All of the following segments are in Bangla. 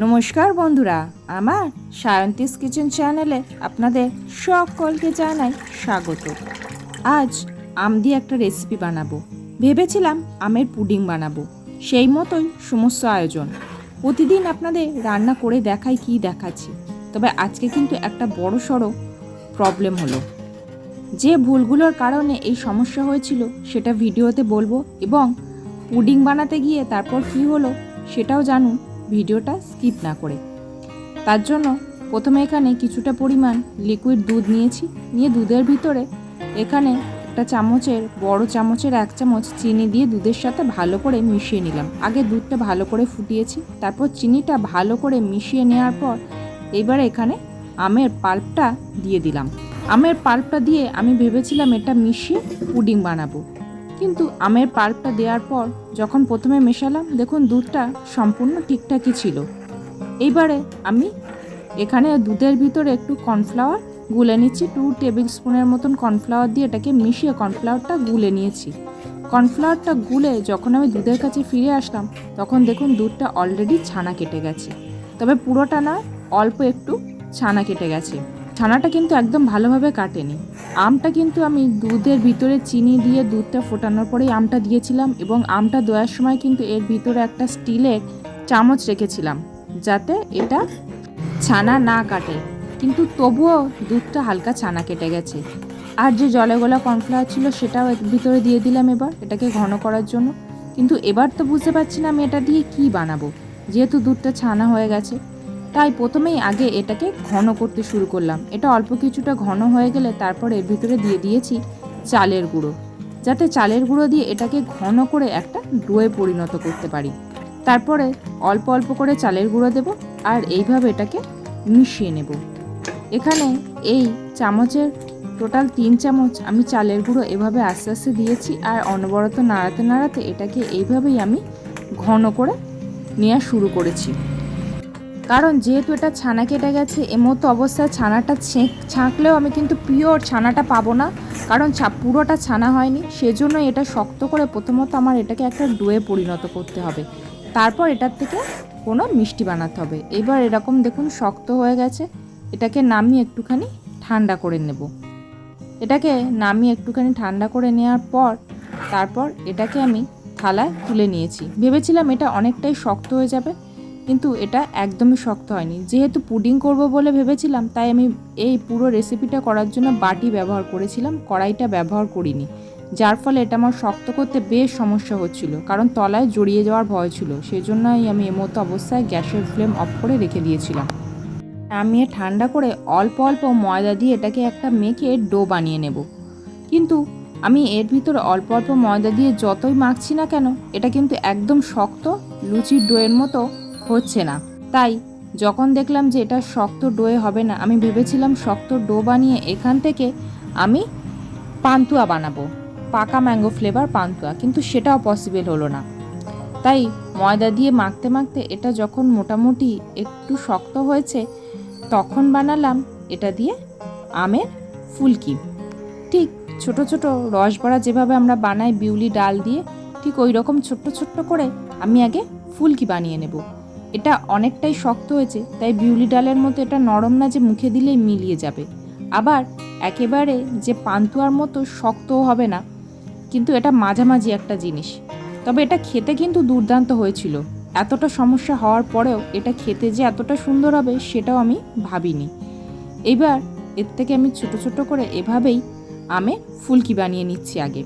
নমস্কার বন্ধুরা, আমার সায়ন্তিস কিচেন চ্যানেলে আপনাদের সকলকে জানাই স্বাগত। আজ আম দিয়ে একটা রেসিপি বানাবো। ভেবেছিলাম আমের পুডিং বানাবো। সেই মতোই সমস্ত আয়োজন। প্রতিদিন আপনাদের রান্না করে দেখাই কি দেখাচ্ছি। তবে আজকে কিন্তু একটা বড় সড়ো প্রবলেম হলো। যে ভুলগুলোর কারণে এই সমস্যা হয়েছিল, সেটা ভিডিওতে বলব এবং পুডিং বানাতে গিয়ে তারপর কি হলো, সেটাও জানুন। ভিডিওটা স্কিপ না করে। তার জন্য প্রথমে এখানে কিছুটা পরিমাণ লিকুইড দুধ নিয়েছি। নিয়ে দুধের ভিতরে এখানে একটা চামচের, বড় চামচের এক চামচ চিনি দিয়ে দুধের সাথে ভালো করে মিশিয়ে নিলাম। আগে দুধটা ভালো করে ফুটিয়েছি, তারপর চিনিটা ভালো করে মিশিয়ে নেওয়ার পর এবার এখানে আমের পাল্পটা দিয়ে দিলাম। আমের পাল্পটা দিয়ে আমি ভেবেছিলাম এটা মিশিয়ে পুডিং বানাবো। কিন্তু আমের পাল্পটা দেওয়ার পর যখন প্রথমে মেশালাম, দেখুন দুধটা সম্পূর্ণ ঠিকঠাকই ছিল। এইবারে আমি এখানে দুধের ভিতরে একটু কর্নফ্লাওয়ার গুলে নিচ্ছি, টু টেবিল স্পুনের মতন কর্নফ্লাওয়ার দিয়ে এটাকে মিশিয়ে কর্নফ্লাওয়ারটা গুলে নিয়েছি। কর্নফ্লাওয়ারটা গুলে যখন আমি দুধের কাছে ফিরে আসলাম, তখন দেখুন দুধটা অলরেডি ছানা কেটে গেছে। তবে পুরোটা না, অল্প একটু ছানা কেটে গেছে। ছানাটা কিন্তু একদম ভালোভাবে কাটেনি। আমটা কিন্তু আমি দুধের ভিতরে চিনি দিয়ে দুধটা ফোটানোর পরেই আমটা দিয়েছিলাম এবং আমটা দেওয়ার সময় কিন্তু এর ভিতরে একটা স্টিলের চামচ রেখেছিলাম যাতে এটা ছানা না কাটে। কিন্তু তবুও দুধটা হালকা ছানা কেটে গেছে। আর যে জলে গোলা কর্নফ্লাওয়ার ছিল সেটাও এর ভিতরে দিয়ে দিলাম এবার এটাকে ঘন করার জন্য। কিন্তু এবার তো বুঝতে পারছি না আমি এটা দিয়ে কি বানাবো। যেহেতু দুধটা ছানা হয়ে গেছে তাই প্রথমেই আগে এটাকে ঘন করতে শুরু করলাম। এটা অল্প কিছুটা ঘন হয়ে গেলে তারপর এর ভিতরে দিয়ে দিয়েছি চালের গুঁড়ো। যাতে চালের গুঁড়ো দিয়ে এটাকে ঘন করে একটা ডোয়ে পরিণত করতে পারি। তারপরে অল্প অল্প করে চালের গুঁড়ো দেব আর এইভাবে এটাকে মিশিয়ে নেব। এখানে এই চামচের টোটাল তিন চামচ আমি চালের গুঁড়ো এভাবে আস্তে আস্তে দিয়েছি আর অনবরত নাড়াতে নাড়াতে এটাকে এইভাবেই আমি ঘন করে নেওয়া শুরু করেছি। কারণ যেহেতু এটা ছানা কেটে গেছে, এমতো অবস্থায় ছানাটা ছেঁক, ছাঁকলেও আমি কিন্তু পিওর ছানাটা পাবো না। কারণ পুরোটা ছানা হয়নি সেজন্য এটা শক্ত করে প্রথমত আমার এটাকে একটা ডোয়ে পরিণত করতে হবে। তারপর এটার থেকে কোনো মিষ্টি বানাতে হবে। এবার এরকম দেখুন শক্ত হয়ে গেছে, এটাকে নামিয়ে একটুখানি ঠান্ডা করে নেব। এটাকে নামিয়ে একটুখানি ঠান্ডা করে নেওয়ার পর, তারপর এটাকে আমি থালায় তুলে নিয়েছি। ভেবেছিলাম এটা অনেকটাই শক্ত হয়ে যাবে কিন্তু এটা একদমই শক্ত হয়নি। যেহেতু পুডিং করব বলে ভেবেছিলাম, তাই আমি এই পুরো রেসিপিটা করার জন্য বাটি ব্যবহার করেছিলাম, কড়াইটা ব্যবহার করিনি। যার ফলে এটা আমার শক্ত করতে বেশ সমস্যা হচ্ছিল, কারণ তলায় জড়িয়ে যাওয়ার ভয় ছিল সেই জন্যই আমি এমতো অবস্থায় গ্যাসের ফ্লেম অফ করে রেখে দিয়েছিলাম। আমি ঠান্ডা করে অল্প অল্প ময়দা দিয়ে এটাকে একটা মেখে ডো বানিয়ে নেব। কিন্তু আমি এর ভিতরে অল্প অল্প ময়দা দিয়ে যতই মাখছি না কেন, এটা কিন্তু একদম শক্ত, লুচির ডোয়ের মতো হচ্ছে না। তাই, যখন দেখলাম যে এটা শক্ত ডোয়ে হবে না, আমি ভেবেছিলাম শক্ত ডো বানিয়ে এখান থেকে আমি পান্তুয়া বানাবো, পাকা ম্যাঙ্গো ফ্লেভার পান্তুয়া, কিন্তু সেটাও পসিবল হলো না। তাই, ময়দা দিয়ে মাখতে মাখতে এটা যখন মোটামুটি একটু শক্ত হয়েছে, তখন বানালাম এটা দিয়ে আমের ফুলকি। ঠিক ছোট ছোট রসবড়া যেভাবে আমরা বানাই, বিউলি ডাল দিয়ে, ঠিক ওই রকম ছোট্ট ছোট্ট করে আমি আগে ফুলকি বানিয়ে নেব। এটা অনেকটাই শক্ত হয়েছে, তাই বিউলি ডালের মতো এটা নরম না যে মুখে দিলেই মিলিয়ে যাবে। আবার একেবারে যে পান্তুয়ার মতো শক্তও হবে না, কিন্তু এটা মাঝামাঝি একটা জিনিস। তবে এটা খেতে কিন্তু দুর্দান্ত হয়েছিল। এতটা সমস্যা হওয়ার পরেও এটা খেতে যে এতটা সুন্দর হবে সেটাও আমি ভাবিনি। এইবার এর থেকে আমি ছোট ছোট করে এভাবেই আমে ফুলকি বানিয়ে নিচ্ছি আগে।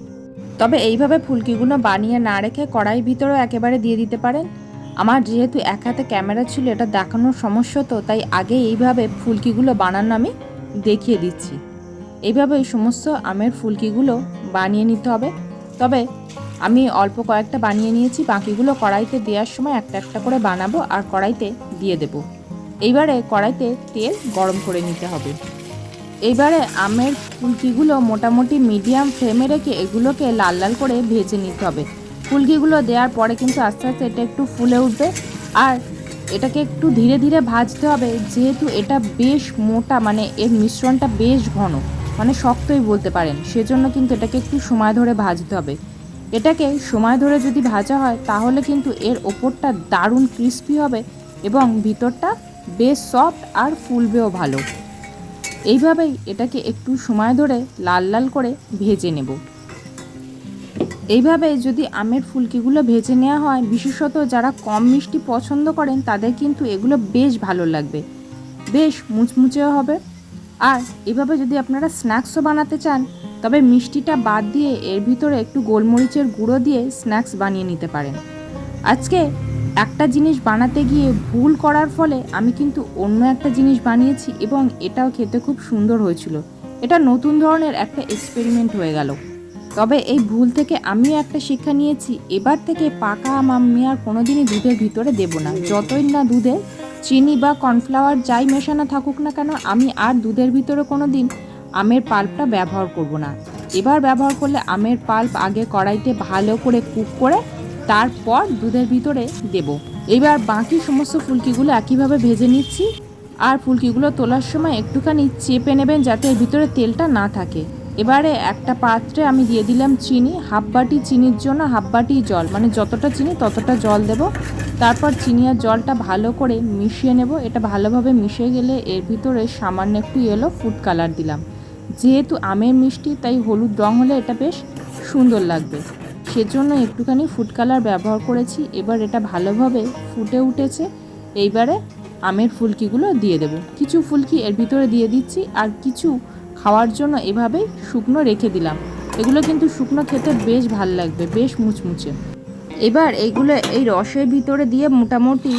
তবে এইভাবে ফুলকিগুলো বানিয়ে না রেখে কড়াইয়ের ভিতরেও একেবারে দিয়ে দিতে পারেন। আমার যেহেতু এক হাতে ক্যামেরা ছিল, এটা দেখানোর সমস্যা তো, তাই আগে এইভাবে ফুলকিগুলো বানানো আমি দেখিয়ে দিচ্ছি। এইভাবে এই সমস্ত আমের ফুলকিগুলো বানিয়ে নিতে হবে। তবে আমি অল্প কয়েকটা বানিয়ে নিয়েছি, বাকিগুলো কড়াইতে দেওয়ার সময় একটা একটা করে বানাবো আর কড়াইতে দিয়ে দেব। এইবারে কড়াইতে তেল গরম করে নিতে হবে। এইবারে আমের ফুলকিগুলো মোটামুটি মিডিয়াম ফ্লেমে রেখে এগুলোকে লাল লাল করে ভেজে নিতে হবে। ফুলকিগুলো দেওয়ার পরে কিন্তু আস্তে আস্তে এটা একটু ফুলে উঠবে। আর এটাকে একটু ধীরে ধীরে ভাজতে হবে, যেহেতু এটা বেশ মোটা মানে এর মিশ্রণটা বেশ ঘন মানে শক্তই বলতে পারেন। সেজন্য কিন্তু এটাকে একটু সময় ধরে ভাজতে হবে। এটাকে সময় ধরে যদি ভাজা হয়, তাহলে কিন্তু এর ওপরটা দারুণ ক্রিস্পি হবে এবং ভিতরটা বেশ সফট আর ফুলবেও ভালো। এইভাবেই এটাকে একটু সময় ধরে লাল লাল করে ভেজে নেব। এইভাবে যদি আমের ফুলকিগুলো ভেজে নেওয়া হয়, বিশেষত যারা কম মিষ্টি পছন্দ করেন, তাদের কিন্তু এগুলো বেশ ভালো লাগবে। বেশ মুচমুচেও হবে। আর এভাবে যদি আপনারা স্ন্যাক্সও বানাতে চান, তবে মিষ্টিটা বাদ দিয়ে এর ভিতরে একটু গোলমরিচের গুঁড়ো দিয়ে স্ন্যাক্স বানিয়ে নিতে পারেন। আজকে একটা জিনিস বানাতে গিয়ে ভুল করার ফলে আমি কিন্তু অন্য একটা জিনিস বানিয়েছি এবং এটাও খেতে খুব সুন্দর হয়েছিল। এটা নতুন ধরনের একটা এক্সপেরিমেন্ট হয়ে গেল। তবে এই ভুল থেকে আমিও একটা শিক্ষা নিয়েছি, এবার থেকে পাকা আম আমি আর কোনোদিনই দুধের ভিতরে দেব না। যতই না দুধে চিনি বা কর্নফ্লাওয়ার যাই মেশানো থাকুক না কেন, আমি আর দুধের ভিতরে কোনো দিন আমের পাল্পটা ব্যবহার করব না। এবার ব্যবহার করলে আমের পাল্প আগে কড়াইতে ভালো করে কুক করে তারপর দুধের ভিতরে দেব। এবার বাকি সমস্ত ফুলকিগুলো একইভাবে ভেজে নিচ্ছি। আর ফুলকিগুলো তোলার সময় একটুখানি চেপে নেবেন যাতে এর ভিতরে তেলটা না থাকে। এবারে একটা পাত্রে আমি দিয়ে দিলাম চিনি, হাফ বাটি চিনির জন্য হাফ বাটি জল মানে যতটা চিনি ততটা জল দেব। তারপর চিনি আর জলটা ভালো করে মিশিয়ে নেব। এটা ভালোভাবে মিশে গেলে এর ভিতরে সামান্য একটু ইয়েলো ফুড কালার দিলাম। যেহেতু আমের মিষ্টি, তাই হলুদ রং হলে এটা বেশ সুন্দর লাগবে। সেজন্য একটুখানি ফুড কালার ব্যবহার করেছি। এবার এটা ভালোভাবে ফুটে উঠেছে। এইবারে আমের ফুলকিগুলো দিয়ে দেব। কিছু ফুলকি এর ভিতরে দিয়ে দিচ্ছি। আর কিছু খাওয়ার জন্য এভাবে শুকনো রেখে দিলাম। এগুলো কিন্তু শুকনো খেতে বেশ ভালো লাগবে, বেশ মুচমুচে। এবার এইগুলো এই রসের ভিতরে দিয়ে মোটামুটি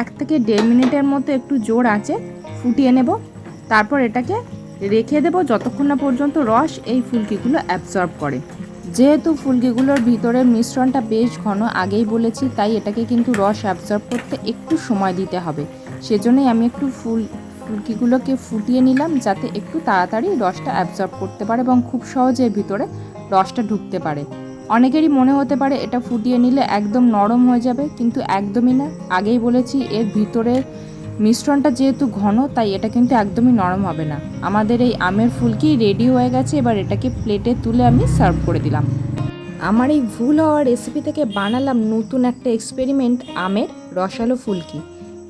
এক থেকে দেড় মিনিটের মতো একটু জোর আছে ফুটিয়ে নেব। তারপর এটাকে রেখে দেবো যতক্ষণ না পর্যন্ত রস এই ফুলকিগুলো অ্যাবজর্ব করে। যেহেতু ফুলকিগুলোর ভিতরের মিশ্রণটা বেশ ঘন, আগেই বলেছি, তাই এটাকে কিন্তু রস অ্যাবজর্ব করতে একটু সময় দিতে হবে। সেজন্যই আমি একটু ফুল ফুলকিগুলোকে ফুটিয়ে নিলাম যাতে একটু তাড়াতাড়ি রসটা অ্যাবজর্ব করতে পারে এবং খুব সহজে ভিতরে রসটা ঢুকতে পারে। অনেকেরই মনে হতে পারে এটা ফুটিয়ে নিলে একদম নরম হয়ে যাবে, কিন্তু একদমই না। আগেই বলেছি, এর ভিতরের মিশ্রণটা যেহেতু ঘন, তাই এটা কিন্তু একদমই নরম হবে না। আমাদের এই আমের ফুলকি রেডি হয়ে গেছে? এবার এটাকে প্লেটে তুলে আমি সার্ভ করে দিলাম। আমার এই ভুল হওয়ার রেসিপি থেকে বানালাম নতুন একটা এক্সপেরিমেন্ট আমের রসালো ফুলকি